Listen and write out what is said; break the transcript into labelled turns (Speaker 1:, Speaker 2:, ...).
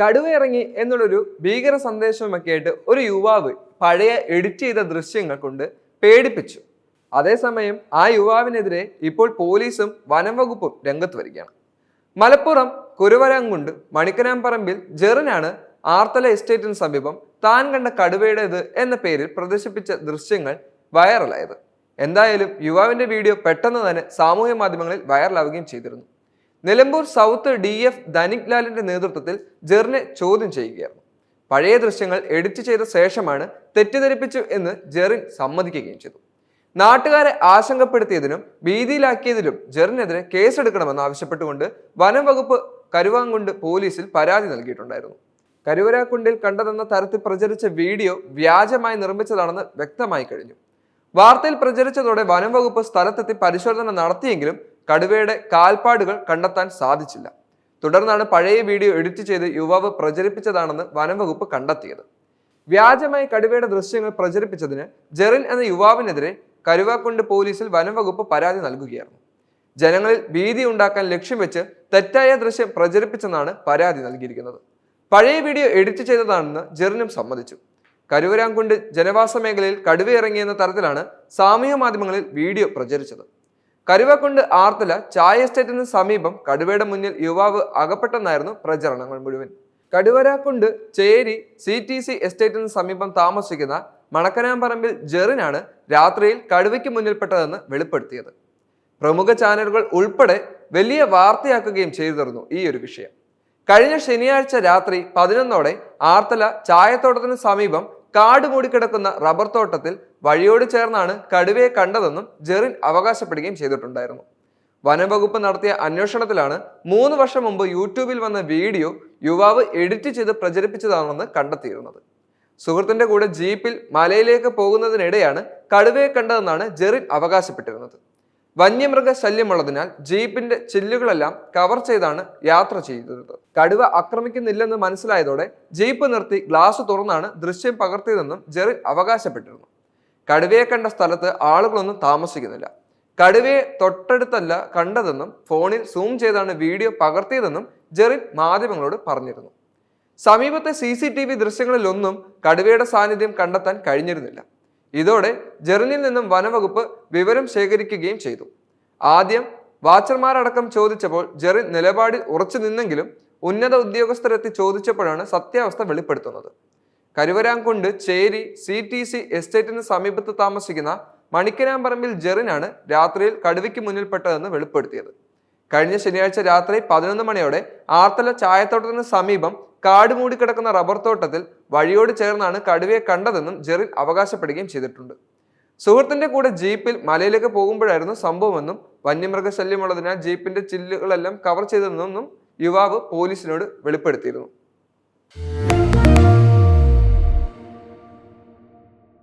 Speaker 1: കടുവ ഇറങ്ങി എന്നുള്ളൊരു ഭീകര സന്ദേശമൊക്കെ ആയിട്ട് ഒരു യുവാവ് പഴയ എഡിറ്റ് ചെയ്ത ദൃശ്യങ്ങൾ കൊണ്ട് പേടിപ്പിച്ചു. അതേസമയം ആ യുവാവിനെതിരെ ഇപ്പോൾ പോലീസും വനം വകുപ്പും രംഗത്ത് വരികയാണ്. മലപ്പുറം കുരുവരങ്കുണ്ട് മണിക്കനാമ്പറമ്പിൽ ജെറിനാണ് ആർത്തല എസ്റ്റേറ്റിന് സമീപം താൻ കണ്ട കടുവയുടേത് എന്ന പേരിൽ പ്രദർശിപ്പിച്ച ദൃശ്യങ്ങൾ വൈറലായത്. എന്തായാലും യുവാവിന്റെ വീഡിയോ പെട്ടെന്ന് തന്നെ സാമൂഹ്യ മാധ്യമങ്ങളിൽ വൈറലാവുകയും ചെയ്തിരുന്നു. Nilambur south D F Dhanik ലാലിന്റെ നേതൃത്വത്തിൽ ജെറിനെ ചോദ്യം ചെയ്യുകയായിരുന്നു പഴയ ദൃശ്യങ്ങൾ എഡിറ്റ് ചെയ്ത ശേഷമാണ് തെറ്റിദ്ധരിപ്പിച്ചു എന്ന് ജെറിൻ സമ്മതിക്കുകയും ചെയ്തു. നാട്ടുകാരെ ആശങ്കപ്പെടുത്തിയതിനും ഭീതിയിലാക്കിയതിലും ജെറിനെതിരെ കേസെടുക്കണമെന്ന് ആവശ്യപ്പെട്ടുകൊണ്ട് വനം വകുപ്പ് കരുവാങ്കുണ്ട് പോലീസിൽ പരാതി നൽകിയിട്ടുണ്ടായിരുന്നു. കരുവരാക്കുണ്ടിൽ കണ്ടതെന്ന തരത്തിൽ പ്രചരിച്ച വീഡിയോ വ്യാജമായി നിർമ്മിച്ചതാണെന്ന് വ്യക്തമായി കഴിഞ്ഞു. വാർത്തയിൽ പ്രചരിച്ചതോടെ വനം വകുപ്പ് സ്ഥലത്തെത്തി പരിശോധന നടത്തിയെങ്കിലും കടുവയുടെ കാൽപ്പാടുകൾ കണ്ടെത്താൻ സാധിച്ചില്ല. തുടർന്നാണ് പഴയ വീഡിയോ എഡിറ്റ് ചെയ്ത് യുവാവ് പ്രചരിപ്പിച്ചതാണെന്ന് വനം വകുപ്പ് കണ്ടെത്തിയത്. വ്യാജമായി കടുവയുടെ ദൃശ്യങ്ങൾ പ്രചരിപ്പിച്ചതിന് ജെറിൻ എന്ന യുവാവിനെതിരെ കരുവാക്കുണ്ട് പോലീസിൽ വനം വകുപ്പ് പരാതി നൽകുകയായിരുന്നു. ജനങ്ങളിൽ ഭീതി ഉണ്ടാക്കാൻ ലക്ഷ്യം വെച്ച് തെറ്റായ ദൃശ്യം പ്രചരിപ്പിച്ചെന്നാണ് പരാതി നൽകിയിരിക്കുന്നത്. പഴയ വീഡിയോ എഡിറ്റ് ചെയ്തതാണെന്ന് ജെറിനും സമ്മതിച്ചു. കരുവരാങ്കുണ്ട് ജനവാസ മേഖലയിൽ കടുവയിറങ്ങിയെന്ന തരത്തിലാണ് സാമൂഹ്യ മാധ്യമങ്ങളിൽ വീഡിയോ പ്രചരിച്ചത്. കരുവാക്കുണ്ട് ആർത്തല ചായ എസ്റ്റേറ്റിന് സമീപം കടുവയുടെ മുന്നിൽ യുവാവ് അകപ്പെട്ടെന്നായിരുന്നു പ്രചരണങ്ങൾ മുഴുവൻ. കടുവരാക്കുണ്ട് ചേരി സി ടി സി എസ്റ്റേറ്റിന് സമീപം താമസിക്കുന്ന മണക്കനാമ്പറമ്പിൽ ജെറിനാണ് രാത്രിയിൽ കടുവയ്ക്ക് മുന്നിൽപ്പെട്ടതെന്ന് വെളിപ്പെടുത്തിയത്. പ്രമുഖ ചാനലുകൾ ഉൾപ്പെടെ വലിയ വാർത്തയാക്കുകയും ചെയ്തിരുന്നു ഈ ഒരു വിഷയം. കഴിഞ്ഞ ശനിയാഴ്ച രാത്രി പതിനൊന്നോടെ ആർത്തല ചായത്തോട്ടത്തിന് സമീപം കാട് മൂടിക്കിടക്കുന്ന റബ്ബർ തോട്ടത്തിൽ വഴിയോട് ചേർന്നാണ് കടുവയെ കണ്ടതെന്നും ജെറിൻ അവകാശപ്പെടുകയും ചെയ്തിട്ടുണ്ടായിരുന്നു. വനംവകുപ്പ് നടത്തിയ അന്വേഷണത്തിലാണ് മൂന്ന് വർഷം മുമ്പ് യൂട്യൂബിൽ വന്ന വീഡിയോ യുവാവ് എഡിറ്റ് ചെയ്ത് പ്രചരിപ്പിച്ചതാണെന്ന് കണ്ടെത്തിയിരുന്നത്. സുഹൃത്തിന്റെ കൂടെ ജീപ്പിൽ മലയിലേക്ക് പോകുന്നതിനിടെയാണ് കടുവയെ കണ്ടതെന്നാണ് ജെറിൻ അവകാശപ്പെട്ടിരുന്നത്. വന്യമൃഗ ശല്യമുള്ളതിനാൽ ജീപ്പിന്റെ ചില്ലുകളെല്ലാം കവർ ചെയ്താണ് യാത്ര ചെയ്തത്. കടുവ ആക്രമിക്കുന്നില്ലെന്ന് മനസ്സിലായതോടെ ജീപ്പ് നിർത്തി ഗ്ലാസ് തുറന്നാണ് ദൃശ്യം പകർത്തിയതെന്നും ജെറിൻ അവകാശപ്പെട്ടിരുന്നു. കടുവയെ കണ്ട സ്ഥലത്ത് ആളുകളൊന്നും താമസിക്കുന്നില്ല. കടുവയെ തൊട്ടടുത്തല്ല കണ്ടതെന്നും ഫോണിൽ സൂം ചെയ്താണ് വീഡിയോ പകർത്തിയതെന്നും ജെറിൻ മാധ്യമങ്ങളോട് പറഞ്ഞിരുന്നു. സമീപത്തെ സി സി ടി വി ദൃശ്യങ്ങളിലൊന്നും കടുവയുടെ സാന്നിധ്യം കണ്ടെത്താൻ കഴിഞ്ഞിരുന്നില്ല. ഇതോടെ ജെറിനിൽ നിന്നും വനവകുപ്പ് വിവരം ശേഖരിക്കുകയും ചെയ്തു. ആദ്യം വാച്ചർമാരടക്കം ചോദിച്ചപ്പോൾ ജെറിൻ നിലപാടിൽ ഉറച്ചു നിന്നെങ്കിലും ഉന്നത ഉദ്യോഗസ്ഥരെത്തി ചോദിച്ചപ്പോഴാണ് സത്യാവസ്ഥ വെളിപ്പെടുത്തുന്നത്. കരുവരാങ്കുണ്ട് ചേരി സി ടി സി എസ്റ്റേറ്റിന് സമീപത്ത് താമസിക്കുന്ന മണിക്കനാമ്പറമ്പിൽ ജെറിനാണ് രാത്രിയിൽ കടുവയ്ക്ക് മുന്നിൽപ്പെട്ടതെന്ന് വെളിപ്പെടുത്തിയത്. കഴിഞ്ഞ ശനിയാഴ്ച രാത്രി പതിനൊന്ന് മണിയോടെ ആർത്തല ചായത്തോട്ടത്തിന് സമീപം കാട് മൂടിക്കിടക്കുന്ന റബ്ബർ തോട്ടത്തിൽ വഴിയോട് ചേർന്നാണ് കടുവയെ കണ്ടതെന്നും ജെറിൽ അവകാശപ്പെടുകയും ചെയ്തിട്ടുണ്ട്. സുഹൃത്തിന്റെ കൂടെ ജീപ്പിൽ മലയിലേക്ക് പോകുമ്പോഴായിരുന്നു സംഭവമെന്നും വന്യമൃഗശല്യമുള്ളതിനാൽ ജീപ്പിന്റെ ചില്ലുകളെല്ലാം കവർ ചെയ്തതെന്നും യുവാവ് പോലീസിനോട് വെളിപ്പെടുത്തിയിരുന്നു.